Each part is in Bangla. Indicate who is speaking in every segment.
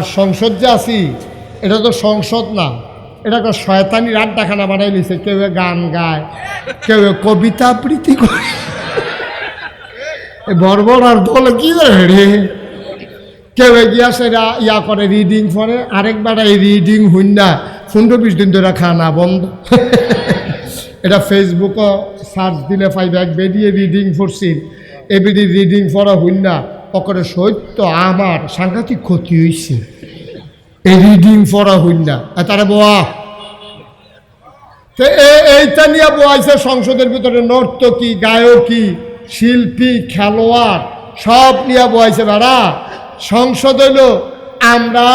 Speaker 1: আর সংসদ যে আছি, এটা তো সংসদ না। এটা তো শয়তানি আড্ডাখানা বানাই নিছে কেউ গান গায়, কেউ কবিতা আবৃত্তি করে। বর্বর আর দল কি রে কেউ গিয়া সেটা ইয়া করে রিডিং পরে আরেকবার এই রিডিং হইন না পনেরো বিশ দিন ধরে খানা বন্ধ। এটা ফেসবুকও সার্চ দিলে পাইবে, এক বেরিয়ে রিডিং করছি এবিডি রিডিং হইন না অকরে সত্য আমার সাংঘাতিক ক্ষতি হয়েছে এই রিডিং পড়া হইন না। তারা বোয়া। এইটা নিয়ে বোয়াইছে সংসদের ভিতরে নর্তকী, গায়কী, শিল্পী, খেলোয়াড়, সব নিয়ে বোয়াইছে বেড়া সংসদ হইল, আমরা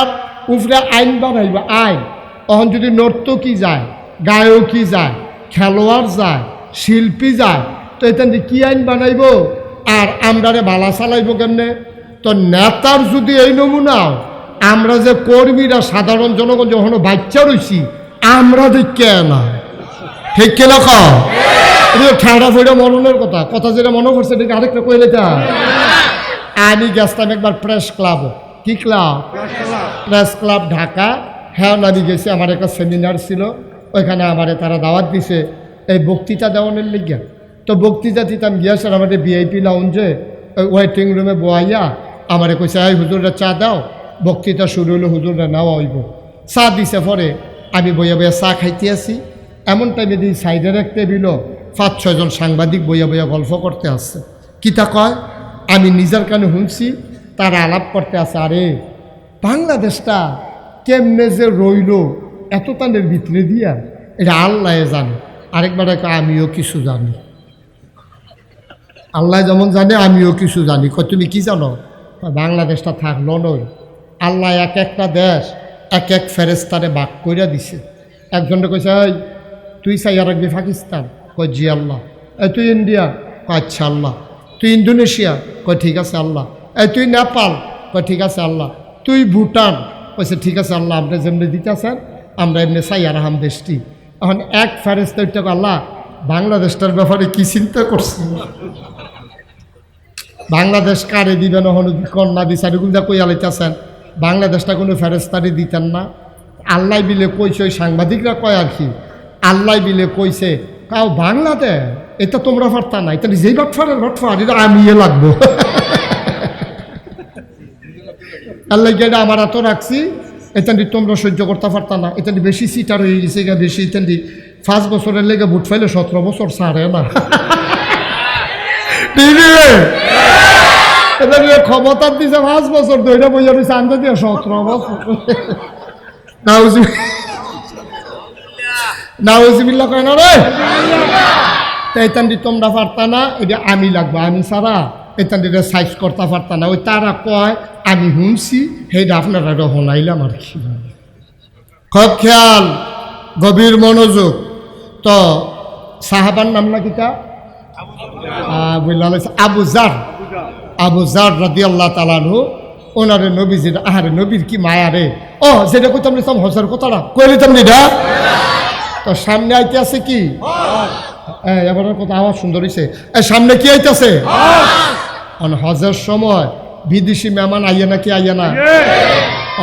Speaker 1: উপরে আইন বানাইব, আইন। তখন যদি নর্তকী যায়, গায়কী যায়, খেলোয়াড় যায়, শিল্পী যায়, তো এটা কি আইন বানাইব? আর আমরারে বালা চালাইব কেমনে? তো নেতার যদি এই নমুনাও আমরা যে কর্মীরা সাধারণ জনগণ যখন বাচ্চা রয়েছি আমরা দেখে না? ঠিক কেন ঠান্ডা ফুড়ে মরণের কথা কথা যেটা মনে করছে ঠিক আরেকটা কইলে তা আমি গেছিলাম একবার প্রেস ক্লাব কি ক্লাব প্রেস ক্লাব ঢাকা হ্যাঁ আমি গেছি, আমার একটা সেমিনার ছিল, ওইখানে আমারে তারা দাওয়াত দিছে, এই বক্তৃতা দেওয়ানোর লিগে। তো বক্তৃতা দিতাম গিয়েছেন আমাদের ভিআইপি লাউঞ্জে ওয়েটিং রুমে বয়াইয়া আমারে কইছে এই হুজুররা চা দাও, বক্তৃতা শুরু হলো হুজুররা নেওয়া হইব চা দিছে পরে, আমি বইয়া বইয়া চা খাইতে আসি। এমন টাইমে দিই সাইডের এক টেবিলও পাঁচ ছয়জন সাংবাদিক বইয়া বইয়া গল্প করতে আসছে। কিতা কয়? আমি নিজের কানে শুনছি, তারা আলাপ করতে আছে আরে, বাংলাদেশটা কেমনে যে রইল, এত তানের ভিতরে দিয়া, এটা আল্লাহ জানে। আরেকবার আমিও কিছু জানি। আল্লাহ যেমন জানে, আমিও কিছু জানি। কয়, তুমি কি জানো? বাংলাদেশটা থাকল নয় আল্লাহ এক একটা দেশ এক এক ফেরেস্তারে বাক কইরা দিছে। একজনটা কইছে, এই, তুই সাইয়া রাখবি পাকিস্তান? কয়, জি আল্লাহ। এই, তুই ইন্ডিয়া? কয় আচ্ছা আল্লাহ। তুই ইন্দোনেশিয়া? কয়, ঠিক আছে আল্লাহ। এই, তুই নেপাল? কয়, ঠিক আছে আল্লাহ। তুই ভুটান? কইছে, ঠিক আছে আল্লাহ, আপনি যেমনি দিতেছেন, আমরা এমনি সাইয়া রাহাম দেশটি। এখন এক ফেরেস্তা আল্লাহ বাংলাদেশটার ব্যাপারে কি চিন্তা করছি বাংলাদেশ কারে দিবেন কন্যা দিছে এগুলো যা কই আলাইতেছেন বাংলাদেশটা কোনো ফেরেস্তারে দিতেন না। আল্লাহ বিলে কইছে, ওই সাংবাদিকরা কয় আর কি, আল্লাহ বিলে কইছে কাউ বাংলাদেশ এটা তোমরা পারতা না এটা যেই বাটফারের বাটফার এটা আমিয়ে লাগবো। আল্লাহ গেলে আমার এত রাখছি? এতান্ডি তোমরা সহ্য করতে পারতা না। এতান্ডি বেশি সিটার হয়ে গেছে বেশি এতান্ডি পাঁচ বছরের লেগে ভোট ফাইলে সতেরো বছর সারে না। ক্ষমতা দিছে পাঁচ বছর ধরে বইয়া রয়েছে আনতে দিয়ে সতেরো বছর। নাউজি নাউজিবিল্লা কয় না রে? এইতান্ডি তোমরা পারতা না এটা আমি লাগবো আমি সারা এইতান্ডিটা সাইজ করতে পারতা না। ওই তারা কয় আমি শুনছি সেইটা আপনারা শোনাইলাম আর কি। খুব খেয়াল গভীর মনোযোগ। তো সাহাবার নাম না কিতা আবু জার। আবু জার রাদি আল্লাহ তালানহু ওনারে নবীজির আহারে নবীর কি মায়া রে? ও যেটা কইতাম নিতাম হজের কথাটা। কই নিতাম নিটা তো সামনে আইতে আছে কি এবার কথা আমার সুন্দর হয়েছে সামনে কি আইতেছে? অন হজের সময় বিদেশি মেহমান আইয়া নাকি আইয়া না?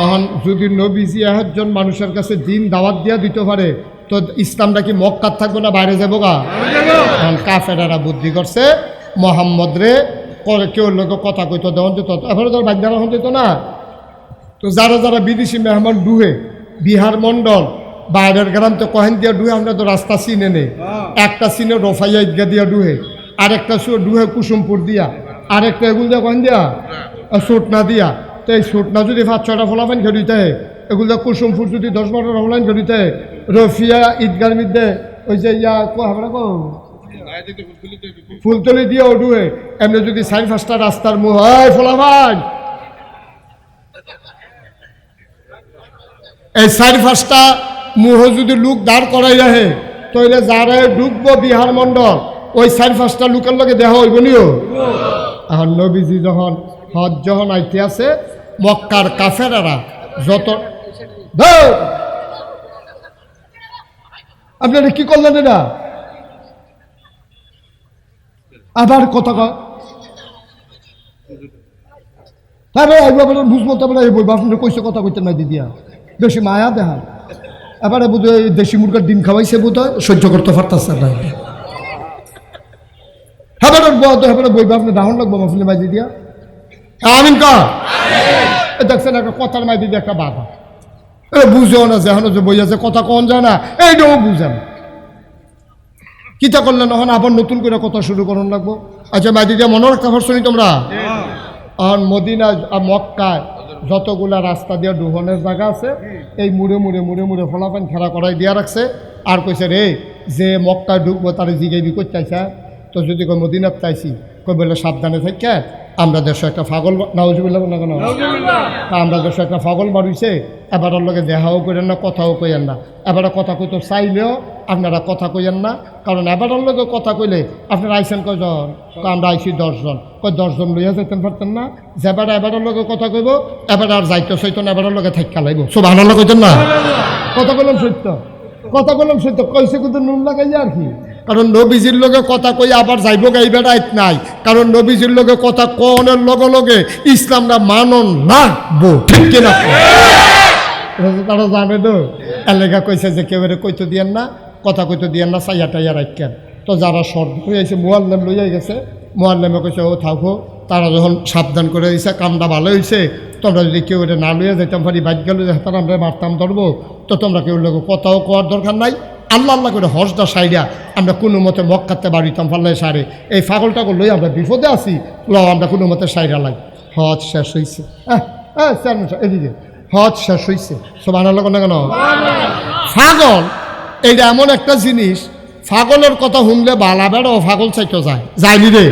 Speaker 1: অহন যদি নবীজি একজন মানুষের কাছে দিন দাওয়াত দিয়া দিতে পারে তো ইসলামটা কি মক্কার থাকব না বাইরে যাব গা? এখন কাফেরারা বুদ্ধি করছে মোহাম্মদ রে কেউ লোক কথা কইতো দেওয়ান যেত এখন তো বাচ্চারা হন যেত না। তো যারা যারা বিদেশি মেহমান ডুহে বিহার মন্ডল বাইরের গ্রাম তো কহেন দিয়া ডুহে আমরা তো রাস্তা চিনে নেই। একটা চিনে রফাইয়া ঈদগা দিয়া ডুহে আরেকটা সু- ডুহে কুসুমপুর দিয়া আরেকটা এগুলো দিয়া কহেন দিয়া সোটনা দিয়া। তো এই সোটনা যদি পাঁচ ছটা ফলাফান ঘড়িতে এগুলো কুসুমপুর যদি দশ বারোটা ফলাফান ঘড়িতে রফিয়া ঈদগার মধ্যে ওই যে ইয়া আমরা কো? ফুলতলি দিয়ে ওডুয়ে এমনি যদি চারি পাঁচটা রাস্তার মুখ হয় ফলাফান! এই চারি পাঁচটা মুহ যদি লোক দাঁড় করাই রাখে, তাহলে যারা ডুববো বিহার মণ্ডল, ওই চারি পাঁচটা লোকের লগে দেহ হইব নিও। এখন নবীজি যখন হজ যখন আইতে আছে, মক্কার কাফেরারা যত ধৌ! আপনারা কি করলেন এটা আবার কথা কয়। তারপরে বুঝব তারপরে কইছে কথা কইতে নাই দিদিয়া। বেশি মায়া দেখান। এবারে বোধ দেশি মুরগার ডিম খাওয়াইছে বোধ হয় সহ্য করতে পারতেছে না। হ্যাঁ হ্যাঁ বইবা আপনি ডাউন লাগবো মাফিলে মাই দিদিয়া। আমিন কা দেখছেন একটা কথার মাই দিদি একটা বাধা। এ বুঝেও না যে যে বই আছে কথা কন যায় না। এইটাও বুঝেন। কিতা করলেন? এখন আবার নতুন করে কথা শুরু করুন লাগবো। আচ্ছা মনে রাখতে পারছ নি তোমরা? আর মদিনা মক্কায় যতগুলা রাস্তা দিয়ে ডুহনের জায়গা আছে এই মুড়ে মুড়ে মুড়ে মুড়ে ফলাফান খেলা করাই দিয়া রাখছে। আর কইছে রে যে মক্কায় ঢুকবো তার জিগাইবি করতে চাইছে তো যদি কই মদিনাত চাইছি কই বলে সাবধানে থাকে আমরা দেশে একটা ফাগল নাউজুবিল্লাহ না কেন? আমরা দেশে একটা ফাগল বাড়িছে এবারের লগে দেখাও করেন না, কথাও কইেন না। এবারে কথা কইতো চাইলেও আপনারা কথা কইেন না, কারণ এবারের লগে কথা কইলে আপনারা আইসেন কয়জন? কয় আমরা আইসি দশজন। কয় দশজন লইয়া যাইতেন পারতেন না? যেবারে এবারের লগে কথা কইব, এবার আর যাইতে সইতো না, এবারের লগে থাকা লাগবো সব আনন্দ কইতেন না? কথা বললাম সত্য? কথা বললাম সত্য? কইছে কিন্তু নুন লাগাই আর কি? কারণ নবীজির লগে কথা কই আবার যাইব গাইবে রাইত নাই। কারণ নবীজির লগে কথা কনের লগে লগে ইসলামরা মানন লাগবো। ঠিক কিনা? তারা জানে তো। এলাকা কইছে যে কেউ কইতে দিয়েন না, কথা কইতে দিয়েন না সাইয়া টাইয়া রাখেন তো যারা শর্ট হয়েছে মোয়াল্লাম লইয়াই গেছে, মোয়াল্লামে কইছে, ও, থাকো তারা যখন সাবধান করে দিয়েছে কামটা ভালো হয়েছে তোমরা যদি কেউ এটা না লইয়া যাইতাম পারি বাইক গেলে তারা আমরা মারতাম ধরবো, তো তোমরা কেউ লোক কথাও কোয়ার দরকার নাই। আল্লাহ আল্লাহ করে হজটা সাইডা আমরা কোনো মতে মক্কাতে বাড়িতাম, ফাল্লাই সারে। এই ফাগলটাকে লই আমরা বিপদে আছি। ল আমরা কোনো মতে সাইডা লাই। হজ শেষ হয়েছে হ্যাঁ হ্যাঁ স্যার, এদিকে। হজ শেষ হয়েছে সব আনার না কেন? ফাগল এটা এমন একটা জিনিস ফাগলের কথা শুনলে বালা বেড়া ফাগল চাইতে যায়। যায়নি রে?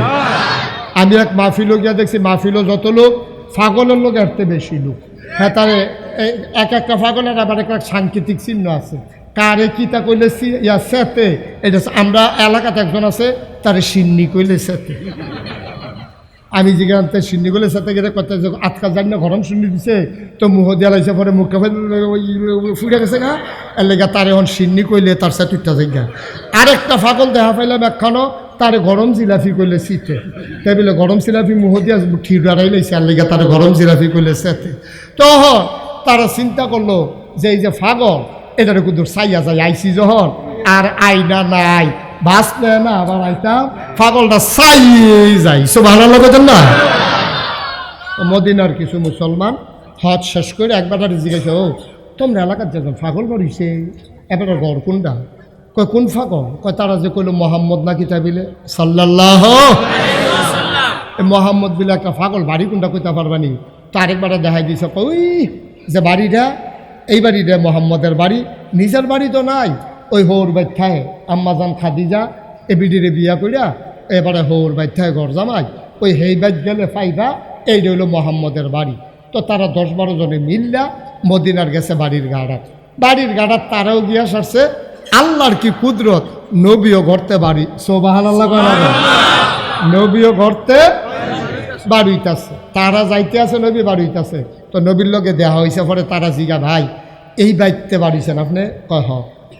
Speaker 1: আমি এক মাহফিলও গিয়া দেখছি, মাহফিলও যত লোক ফাগলের লোক এরতে বেশি লোক। হ্যাঁ তারে এক একটা ফাগলের আবার একটা সাংকেতিক চিহ্ন আছে। কারে কিতা কইলে সি- ইয়া সেতে? এটা আমরা এলাকাতে একজন আছে, তারে সিন্নি কইলে সেতে। আমি যেখানে সিন্নি গেলে সাথে গেলে কত আটকা জানি না গরম শুনি দিছে, তো মুহ দিয়া লাগছে পরে মুখটা ফুটে গেছে গা। এর লেগে তার এখন সিন্নি কইলে তার সাথে উঠতে জায়গা আরেকটা ফাগল দেখা পাইলাম একখানো, তার গরম জিলাফি কইলে শীতে তাই বলে গরম জিলাফি মুহ দিয়া ঠির দাঁড়াই লাইছে আর লেগে তার গরম জিলাফি কইলে সেতে তখন তারা চিন্তা করল যে এই যে ফাগল, এটার কিন্তু সাইয়া যায় আইসি যখন, আর আইনা নাই। নেয় না, আবার আইতাম, পাগলটা চাই যাই ভালো লাগতেন না? মদিনার কিছু মুসলমান হজ শেষ করে একবার জিজ্ঞাসা ও, তোমরা এলাকার যেন ফাগল বাড়িছে এবার ঘর কোনটা? কয়, কোন ফাগল কয়, তারা যে কইল মোহাম্মদ নাকি তাই বিলে? সাল্লাল্লাহ এ মোহাম্মদ বিলে একটা ফাগল বাড়ি কোনটা কইতে পারবানি তো আরেকবার দেখাই দিছে কই যে বাড়িটা, এই বাড়িটা মোহাম্মদের বাড়ি, নিজের বাড়ি তো নাই ওই হৌর বাইথায় আম্মাজান এ বিডিরে বিয়া করিয়া এবারে হৌর বাইথায় ঘর জামাই। ওই হেই বাইত গেলে ফাইবা এই রইল মোহাম্মদের বাড়ি। তো তারা দশ বারো জনে মিল্লা মদিনার গেছে বাড়ির গাড়াত। বাড়ির গাড়াত তারাও গিয়া সারছে আল্লাহর কি কুদরত নবীও ঘরতে বাড়ি। কেন? নবীও ঘরতে বাড়িতেছে তারা যাইতে আছে নবী বাড়িতেছে তো নবীর লগে দেহা হয়েছে পরে তারা জিগা ভাই এই বাইতে বাড়িছেন আপনি? কয়,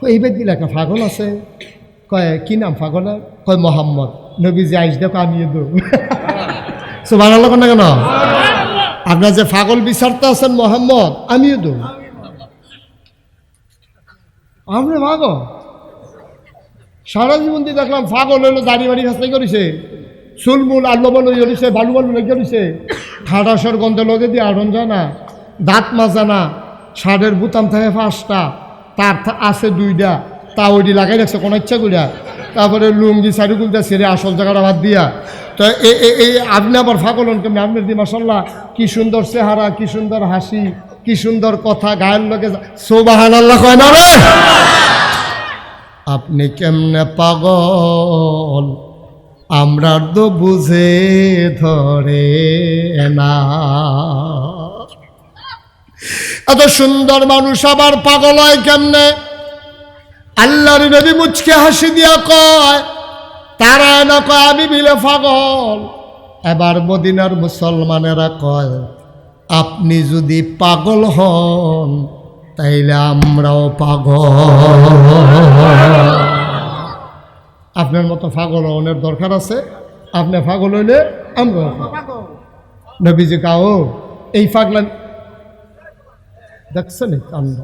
Speaker 1: এই বাইত একটা ফাগল আছে? কয় কি নাম ফাগলের? কয় মোহাম্মদ। নবী যে আইস দেখো আমি দো কেন? আপনার যে ফাগল বিচারতে আছেন মোহাম্মদ আমিও দো আপনি ভাগো সারা জীবন দিয়ে দেখলাম ফাগল হইল দাড়ি বাড়ি হাসতে করেছে চুলমুল আল্লো বলো জড়িছে বালু বালু লেগে জড়িছে ঠাডাসর গন্ধে লগে দিয়ে আড়ন যায় না দাঁত মাজা না বুতাম থাকে পাঁচটা তার আছে দুইটা। তা ওইটি লাগাই রাখছে, কোনো ইচ্ছা করিয়া তারপরে লুঙ্গি সাইডুকুলটা ছেড়ে আসল জায়গাটা বাদ দিয়া। তো এই আপনি আবার ফাগলন কেমনি? আপনার দি মাসাল্লাহ কি সুন্দর চেহারা, কি সুন্দর হাসি, কি সুন্দর কথা, গায়ের লগে সোবাহান আল্লাহ কয় না রে? আপনি কেমনে পাগল? আমরা তো বুঝে ধরে না। এত সুন্দর মানুষ আবার পাগল হয় কেমনে? আল্লাহর নবী মুচকে হাসি দিয়া কয় তারা না কয়, আমি বিলে পাগল। এবার মদিনার মুসলমানেরা কয়, আপনি যদি পাগল হন, তাইলে আমরাও পাগল। আপনার মতো পাগল হওয়ার দরকার আছে? আপনি পাগল হইলে আমরা নবীজি কাও এই পাগলা দেখছেন কাণ্ড?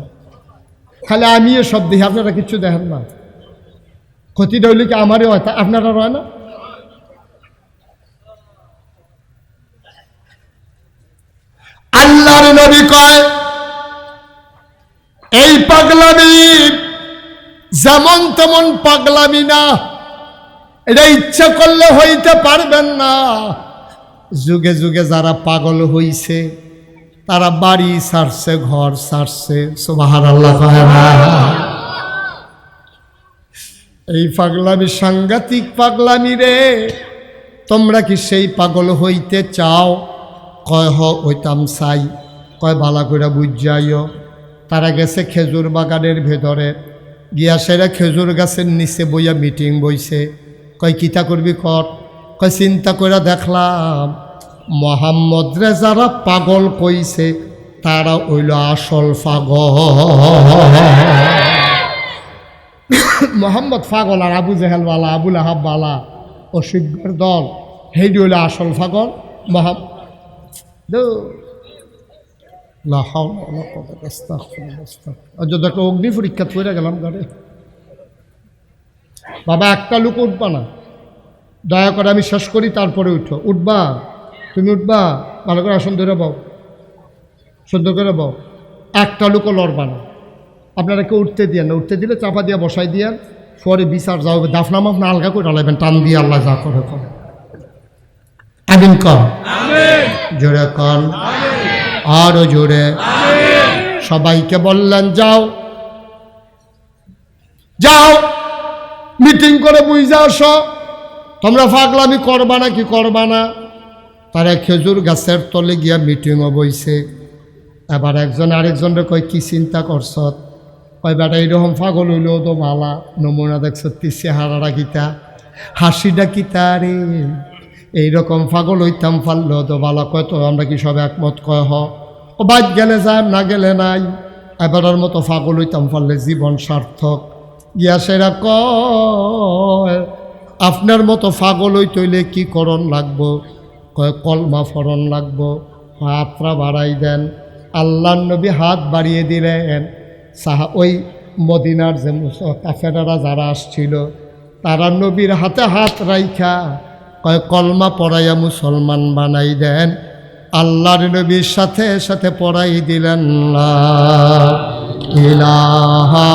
Speaker 1: খালি আমি সব দেখি, আপনারা কিচ্ছু দেখেন না। ক্ষতিটা হইলে কি আমারই হয়? আপনারা হয় না? আল্লাহর নবী কয়, এই পাগলামি যেমন তেমন পাগলামি না। এটা ইচ্ছা করলে হইতে পারবেন না। যুগে যুগে যারা পাগল হইছে তারা বাড়ি সারছে, ঘর সারছে সুবাহার আল্লাহ এই পাগলামি সাংঘাতিক পাগলামি রে। তোমরা কি সেই পাগল হইতে চাও? কয়, হ, ওইতাম চাই। কয়, বালা করে বুঝাইও। তারা গেছে খেজুর বাগানের ভেতরে। গিয়া সেরা খেজুর গাছের নিচে বইয়া মিটিং বইছে। কয়, কিতা করবি কর? কয়, চিন্তা করে দেখলাম মোহাম্মদ রে যারা পাগল কইছে, তারা হইল আসল পাগল। মোহাম্মদ পাগল আর আবু জেহেল বালা আবুল আহাব বালা অসিজ্ঞর দল হেডি হইল আসল পাগল। মহাম অগ্নি পরীক্ষা করে গেলাম গাড়ি বাবা, একটা লোক উঠবা না। দয়া করে আমি শেষ করি, তারপরে উঠো। উঠবা? তুমি উঠবা ভালো করে আসন ধরে বাও। সুন্দর করে বাও। একটা লোকও লড়বা না। আপনারা কেউ উঠতে দিয়ে না। উঠতে দিলে চাপা দিয়ে বসাই দিয়ে পরে বিচার যাও দাফনা মাফনা আলগা করে লাইবেন টান দিয়ে আল্লাহ যা করে কর। আমিন কর জোরে কর আরও জোরে। সবাইকে বললেন যাও। যাও। মিটিং করে বুঝে আসো। তোমরা ফাগলামি করবা না কি করবা না? তারা খেজুর গাছের তলে গিয়া মিটিংও বইছে এবার একজন আরেকজনের কয়, কি চিন্তা করছ কয়, বেটা, এইরকম পাগল হইলেও তো মালা নমুনা দেখছ চেহারাটা কিতা হাসিটা কিতা রে এইরকম পাগল হইতাম পারলেও তো বালা কয় তো আমরা কি সব একমত? কয়, হ। ও, বাদ গেলে যায় না গেলে নাই। এবারের মতো পাগল হইতাম পারলে জীবন সার্থক। গিয়া সেরা কয়, আপনার মতো পাগল হই তৈলে কি করণ লাগবো? কয় কলমা ফরণ লাগবো হাতরা বাড়াই দেন। আল্লাহ নবী হাত বাড়িয়ে দিলেন। সাহা, ওই মদিনার যে কাফেরারা যারা আসছিল, তারা নবীর হাতে হাত রাইখা, কয়, কলমা পড়াইয়া মুসলমান বানাই দেন। আল্লাহর নবীর সাথে সাথে পড়াই দিলেন ইলাহা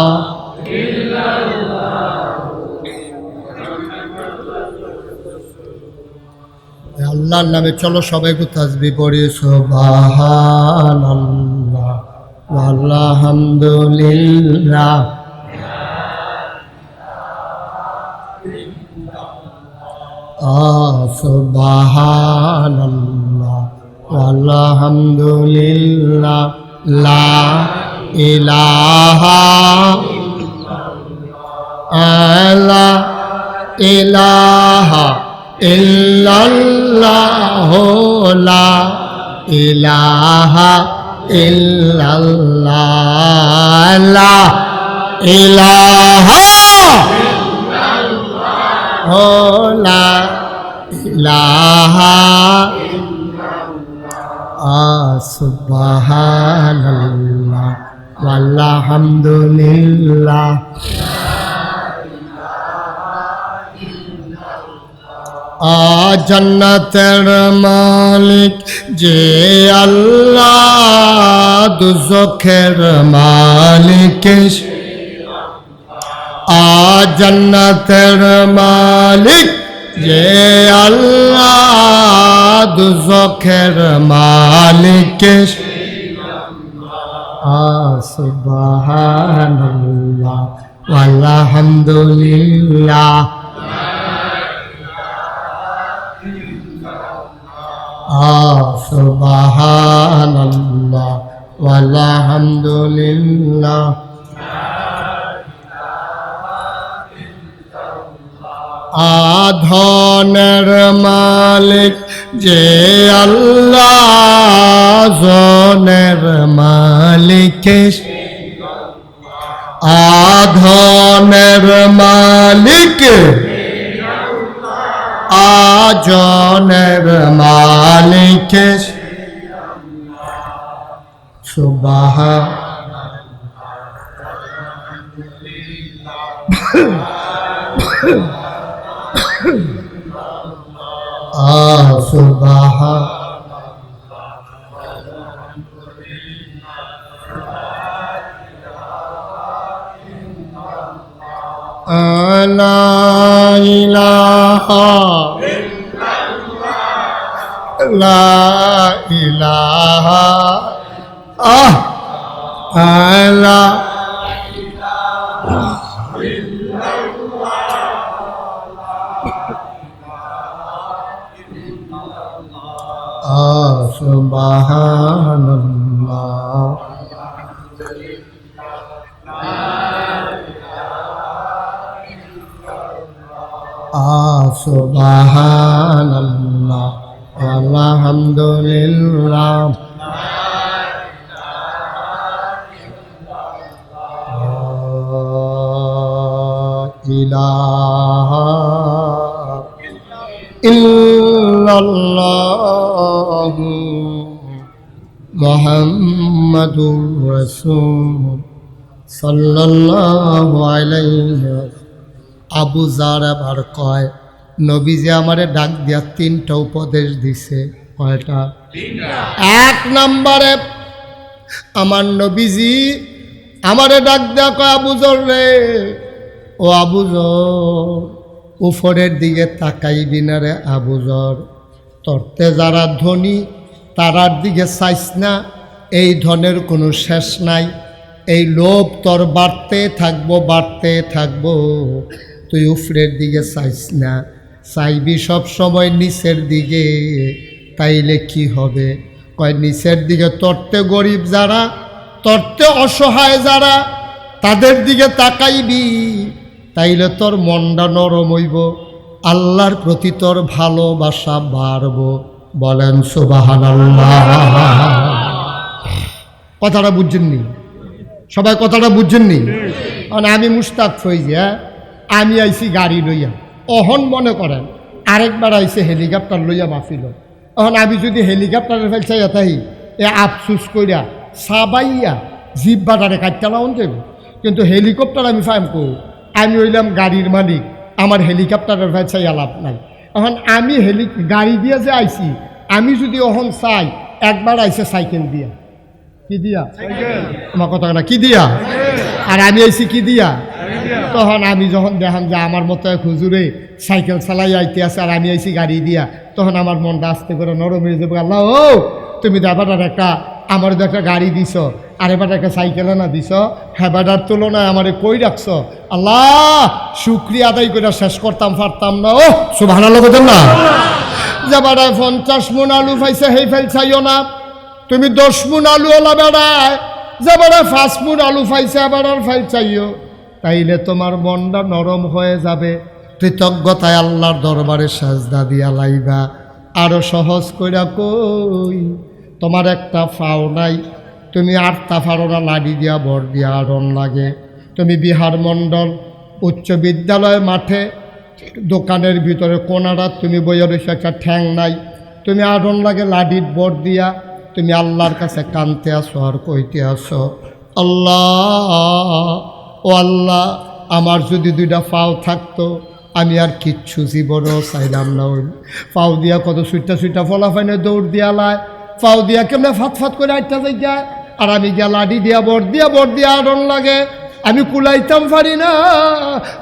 Speaker 1: আল্লাহর নামে চলো সবাই তাসবি পড়ি। সুবহান আল্লাহ আলহামদুলিল্লাহ আল্লাহ আলহামদুলিল্লাহ লা আলা ইল্লাল্লাহ লা ইলাহা ইল্লাল্লাহ লা ইলাহা লা ইলাহা সুবহানাল্লাহ আ জন্নতের মালিক যে আল্লাহ দুজখের মালিক। আ জন্নতের মালিক যে আল্লাহ দুজখের মালিক। সুবহানাল্লাহ আলহামদুলিল্লাহ সুবহানাল্লাহ আলহামদুলিল্লাহ আধনের মালিক যে আল্লাহ জনের মালিক আধনের মালিক আজনের মালিক সুবাহা। সুবাহা। لا إله لا إله آه لا آه سبحان الله سبحان الله الحمد لله لا إله إلا الله محمد رسول صلى الله عليه وسلم আবু জার আবার কয়, নবীজি আমারে ডাক দিয়া তিনটা উপদেশ দিছে। কয়টা? এক নম্বরে, আমার নবীজি আমারে ডাক দেয়া কয় আবুজর রে, ও আবুজর উপরের দিকে তাকাইবি না রে আবুজর তর্তে যারা ধনী, তারার দিকে চাইস না, এই ধনের কোনো শেষ নাই। এই লোভ তোর বাড়তে থাকব বাড়তে থাকব। তুই উফরের দিকে চাইস না চাইবি সব সময় নিচের দিকে তাইলে কি হবে? কয় নিচের দিকে তরতে গরিব যারা তরতে অসহায় যারা তাদের দিকে তাকাইবি তাইলে তোর মনটা নরম হইব আল্লাহর প্রতি তোর ভালোবাসা বাড়ব। বলেন সুবাহান কথাটা বুঝছেননি সবাই কথাটা বুঝছেননি কারণ আমি মুস্তাক ফইজি হ্যাঁ? আমি আইছি গাড়ি লইয়া। অহন মনে করেন আরেকবার আইছে হেলিকপ্টার লইয়া মাফিল। এখন আমি যদি হেলিকপ্টারের ফেলছে এতাই এ আফসুস কইরা সাবাইয়া জিপ বাটারে কাটতালাম দেব। কিন্তু হেলিকপ্টার আমি ফাইম কো আমি হইলাম গাড়ির মালিক আমার হেলিকপ্টারের ফেলছে লাভ নাই। এখন আমি হেলি গাড়ি দিয়ে যে আইছি আমি যদি অহন চাই একবার আইছে সাইকেল দিয়া। কি দিয়া? আমার কথা না কি দিয়া? আর আমি আইছি কি দিয়া? তখন আমি যখন দেখাম যে আমার মতো এক হুজুরে সাইকেল চালাই আইতে আছে আর আমি আইছি গাড়ি দিয়া, তখন আমার মনটা আস্তে করে নরম হয়ে যাবে। আল্লাহ, ও, তুমি দেবাটার একটা, আমার তো একটা গাড়ি দিছ, আর এবার একটা সাইকেল না দিছ হেবাটার তুলনায় আমারে কই রাখছ? আল্লাহ, শুক্রিয়া আদায় করে শেষ করতাম, পারতাম না, ও সুভান লোকের না। যাবারায় পঞ্চাশ মন আলু পাইছে, সেই ফেল চাইও না। তুমি দশ মুন আলু ওলা বেড়ায় যাবারে পাঁচ মুন আলু পাইছে, আবার আর ফাইল চাইও তাইলে তোমার মনটা নরম হয়ে যাবে। কৃতজ্ঞতায় আল্লাহর দরবারে সাজদা দিয়া লাইবা। আরও সহজ কইরা কই, তোমার একটা ফাও নাই। তুমি আটটা ফাড়োনা লাডি দিয়া, বর দিয়া আড়ন লাগে। তুমি বিহার মণ্ডল, উচ্চ বিদ্যালয় মাঠে, দোকানের ভিতরে কোনারা, তুমি বইয়া রয়েছে একটা ঠ্যাং নাই। তুমি আড়ন লাগে, লাডির বর দিয়া। তুমি আল্লাহর কাছে কানতে আসো আর কইতে আসো, আল্লাহ ও আল্লাহ, আমার যদি দুইটা ফাও থাকতো, আমি আর কিচ্ছু জীবনও চাইলাম না ওই ফাও দিয়া কত সুইটা সুইটা ফলাফাইনে দৌড় দিয়া লায় ফাও দিয়া কেমনে ফাত ফাত করে আটটা যাই যায় আর আমি গিয়া লাডি দিয়া বর দিয়া বর দিয়া আড়ন লাগে। আমি কুলাইতাম পারি না,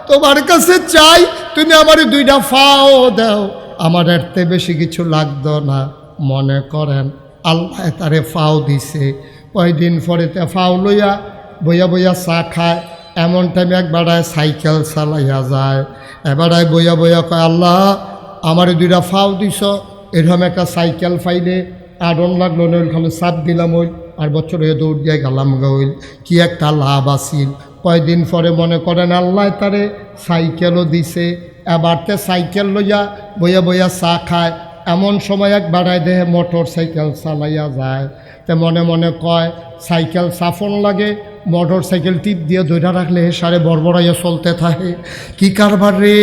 Speaker 1: তোমার কাছে চাই, তুমি আমার দুইটা ফাও দাও। আমার এরতে বেশি কিছু লাগতো না, মনে করেন, আল্লাহ তারে ফাও দিছে। কয়দিন পরে তে ফাও লইয়া বইয়া বইয়া চা খায়। এমন টাইমে একবারায় সাইকেল চালাইয়া যায় এবারায় বইয়া বইয়া কয়, আল্লাহ, আমার দুইটা ফাও দিছ, এরকম একটা সাইকেল ফাইলে আডন লাগল না ওইখানে চাপ দিলাম ওই, আর বছর হয়ে দৌড় দিয়ে গেলাম গইল কি একটা লাভ আসিল কয়দিন পরে মনে করেন, আল্লাহ তারে সাইকেলও দিছে। এবারতে সাইকেল লইয়া বইয়া বইয়া চা খায়। এমন সময় এক বাড়ায় দেহে মোটর সাইকেল চালাইয়া যায়। তে মনে মনে কয়, সাইকেল সাফন লাগে মোটর সাইকেল টিপ দিয়ে ধৈরা রাখলে সারে বড়বড়াইয়া চলতে থাকে। কি কারবার রে?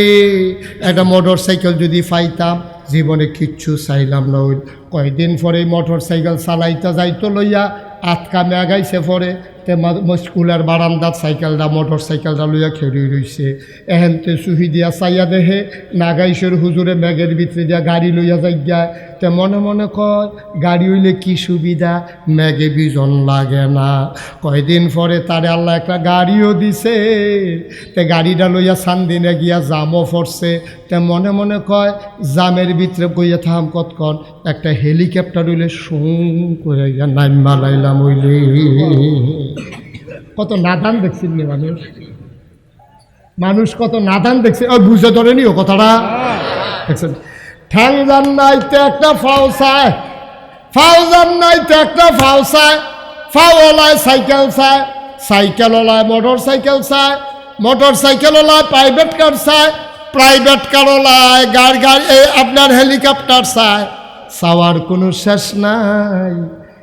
Speaker 1: একটা মোটর সাইকেল যদি পাইতাম, জীবনে কিচ্ছু চাইলাম না। ওই কয়েকদিন পরে মোটর সাইকেল চালাইতে যাইতো লইয়া আতকা মেগাইছে পরে। তে স্কুলের বারান্দাত সাইকেলটা মোটর সাইকেলটা লইয়া খেলি রইছে এহেনতে সুহি দিয়া চাইয়া দেহে নাগাইশের হুজুরে মেঘের ভিতরে দিয়া গাড়ি লইয়া যাইয়া তে মনে মনে কয়, গাড়ি হইলে কি সুবিধা? মেঘে বিজন লাগে না। কয়দিন পরে তারে আল্লাহ একটা গাড়িও দিছে। তে গাড়িটা লইয়া সান্দিনে গিয়া জামও পড়ছে তে মনে মনে কয়, জামের ভিতরে গইয়া থাম কতক্ষণ? একটা হেলিকপ্টার হইলে সুং করে গিয়া নাইমা লাইলাম হইলে। কত নাদান দেখছেন নি মানুষ? মানুষ কত নাদান দেখছে। ও, বুঝে ধরেনি ও কথাটা। দেখছেন? ঠ্যাংজান নাইতে একটা ফাও চায়। ফাউজান নাইতে একটা ফাও চায়। ফাওয়ালায় সাইকেল চায়। সাইকেল ওলায় মোটর সাইকেল চায়। মোটর সাইকেলওয়ালায় প্রাইভেট কার চায়। প্রাইভেট কারওয়ালায় গাড়ি গাড়ি এই আপনার হেলিকপ্টার চায়। চাওয়ার কোনো শেষ নাই।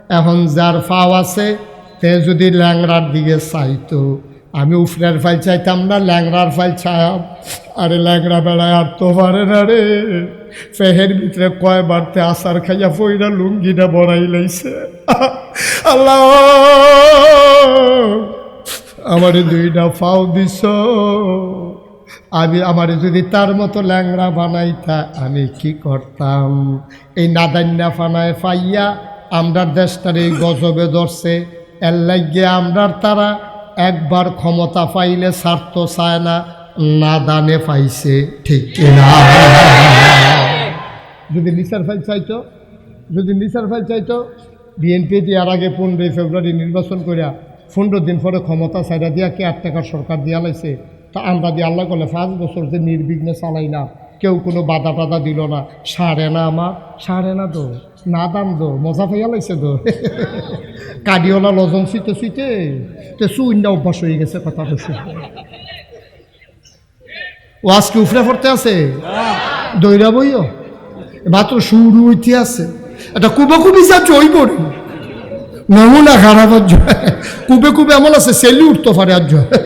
Speaker 1: এখন যার ফাও আছে তে যদি ল্যাংড়ার দিকে চাইতো আমি উফরের ফাইল চাইতাম না, ল্যাংড়ার ফাইল চাইম আরে ল্যাংড়া বেড়ায় আর তো পারে না রে। ফেহের ভিতরে কয় বাড়তে আসার খাইয়া ফইরা লুঙ্গিটা বড়াই লাইছে। আল্লাহ! আমারে দুইটা ফাও দিস আমি, আমারে যদি তার মতো ল্যাংড়া বানাইতা, আমি কি করতাম? এই নাদান্যা ফানায় ফাইয়া, আমরার দেশটার এই গজবে ধরছে। এর লাগিয়ে আমরার তারা একবার ক্ষমতা পাইলে স্বার্থ চায় না না দানে পাইছে ঠিক কিনা। যদি নিসার ফাইল চাইতো, যদি নিসার ফাইল চাইতো, বিএনপি দেওয়ার আগে পনেরোই ফেব্রুয়ারি নির্বাচন করিয়া পনেরো দিন পরে ক্ষমতা সাইডা দিয়া কে আট টাকার সরকার দিয়া লাইছে, তা আমরা দিয়ে আল্লাহ করলে পাঁচ বছর যে নির্বিঘ্নে চালাই না কেউ কোনো বাধা টাদা দিল না। সারে না আমার সারে না তো, না দাম দো মজা পাইয়া লাইছে তো। কাডিওলা লজন শুইতে শুইতে তো সুইন্ডা অভ্যাস হয়ে গেছে কথা বলছে ওয়াজ কি উফরে পড়তে আছে? দৈরা বইও? মাত্র শুরু হইতে আছে। এটা কুবে কুবি যা জয় করে নমুনা খারাপ জয় কুবে কুবে এমন আছে, সেলি উঠতে পারে আর জয় এ,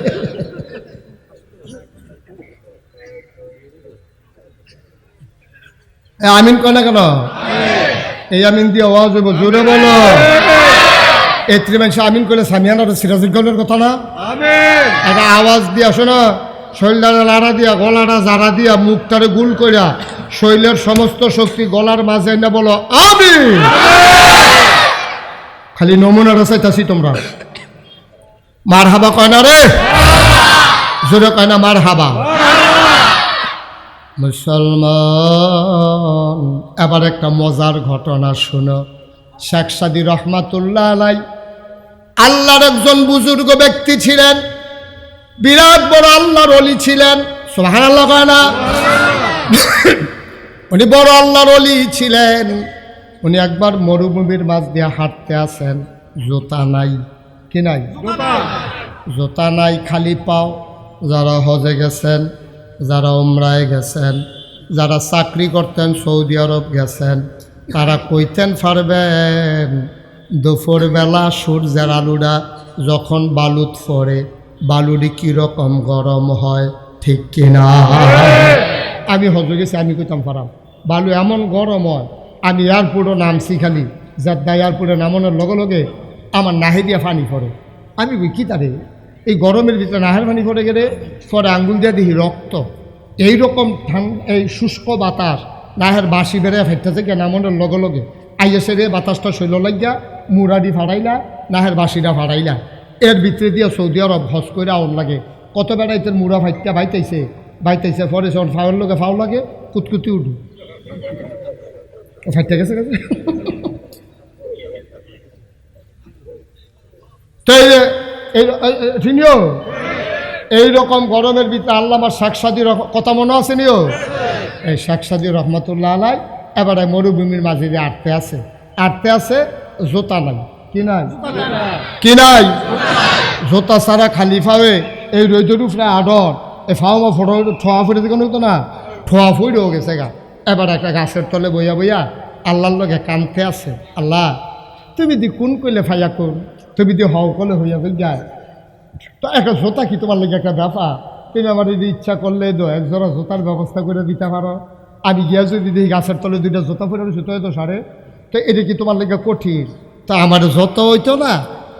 Speaker 1: আমিন কয় না কেন? এই আমিন দিয়ে আওয়াজ হইব জোরে বলো। এত্রি মানুষ আমিন করলে সামিয়ানার সিরাজুদ্দৌলের কথা না? একটা আওয়াজ দিয়া শোনো শৈলটারে লাড়া দিয়া গলাটা জারা দিয়া মুখটারে গুল করিয়া শৈলের সমস্ত শক্তি গলার মাঝে না বলো আমি খালি নমুনাটা চাইতাছি তোমরা। মার হাবা কয় না রে? জোরে কয় না মার হাবা মুসলমান। এবার একটা মজার ঘটনা শুনো। শেখ সাদি রহমাতুল্লাহ আলাই আল্লাহর একজন বুজুর্গ ব্যক্তি ছিলেন। বিরাট বড় আল্লাহর অলি ছিলেন। সোহান আল্লাহ না? উনি বড় আল্লাহর অলি ছিলেন। উনি একবার মরুভূমির মাঝ দিয়ে হাঁটতে আসেন। জোতা নাই। কি নাই। জোতা নাই খালি পাও। যারা হজে গেছেন যারা ওমরায় গেছেন, যারা চাকরি করতেন সৌদি আরব গেছেন, তারা কইতেন পারবেন, দুপুরবেলা সূর্যের আলুরা যখন বালুত পড়ে বালুরি কীরকম গরম হয়, ঠিক কিনা? আমি হজে গেছি, আমি কইতাম পারাম, বালু এমন গরম হয়, আমি এয়ারপোর্টও নামছি খালি যাদ্দা এয়ারপোর্টে নামানোর লগে লগে আমার নাহে দিয়া পানি পড়ে। আমি কই, কি তারে? এই গরমের ভিতরে নাহের পানি পড়ে গেলে পরে আঙ্গুল দিয়ে দেখি রক্ত। এই রকম ঠান্ডা এই শুষ্ক বাতাস নাহের বাসি বেড়ে ফেটতেছে গিয়ে নামানোর লগে লগে। আইএসে রে বাতাসটা শৈল লাগিয়া মুরাডি ফাড়াইলা, নাহের বাসিটা ফাড়াইলা। এর ভিতরে দিয়ে সৌদি আরব হস করে আউন লাগে। কত বেড়াইতে মুড়া ভাইটা ভাইতাইছে ভাইতাইছে পরে যখন ফাউল লগে ফাউ লাগে, কুতকুতি উঠু। ফাইতে গেছে গেছে। তো এই যে- শুনিও এইরকম গরমের ভিতরে আল্লাহ আমার শাকসাদির কথা মনে আছে নিও? এই শাকসাদি রহমতুল্লাহ আলাই, এবারে মরুভূমির মাঝে দিয়ে আটতে আছে। আটতে আছে জোতা নাই। কি নাই? কি নাই? জোতা ছাড়া খালি ফাওয়ে এই রৈদের উপরে আডর এই ফাও মা ফটো ঠোয়া ফুটে দিকে হতো না? ঠোয়া ফুটেও গেছে গা। এবার একটা গাছের তলে বইয়া বইয়া আল্লাহর লগে কানতে আছে। আল্লাহ, তুমি দি কোন কইলে ফাইয়া কোন তুমি দি হও, কলে হইয়া গই যায়। তো একটা জোতা কি তোমার লাগে একটা ব্যাপার? তুমি আমার যদি ইচ্ছা করলে দো এক জোড়া জোতার ব্যবস্থা করে দিতে পারো। আমি গিয়া যদি দেখি গাছের তলে দুইটা জোতা পরে রয়েছে হয়তো সারে। তো এটা কি তোমার লেগে কঠিন? তা আমার যত হইতো না,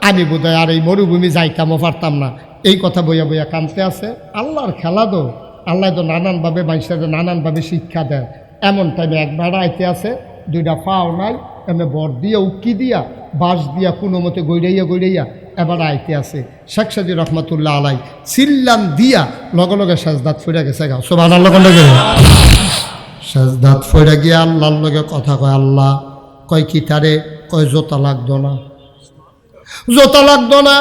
Speaker 1: আমি বোধহয় আর এই মরুভূমি যাইতামও পারতাম না। এই কথা বইয়া বইয়া কানতে আছে। আল্লাহর খেলা তো। আল্লাহ তো নানানভাবে মানুষের নানানভাবে শিক্ষা দেয় এমন টাইমে এক আইতে আছে, দুইটা পাও নাই, এমনি বর দিয়া উকি দিয়া বাঁশ দিয়া কোনো মতে গৈরাইয়া গৈরাইয়া এবার আইতে আছে। শেখ সাজি রহমতুল্লাহ আলাই সিল্লাম দিয়া লগে লগে সাজদাত ফিরে গেছে গা। সোভান আল্লাহ সাজদাত ফিরে গিয়া আল্লাহর লগে কথা কয়, আল্লাহ, কয় কি তারে? কয়, জোতা লাগতো না। জোতা লাগতো না?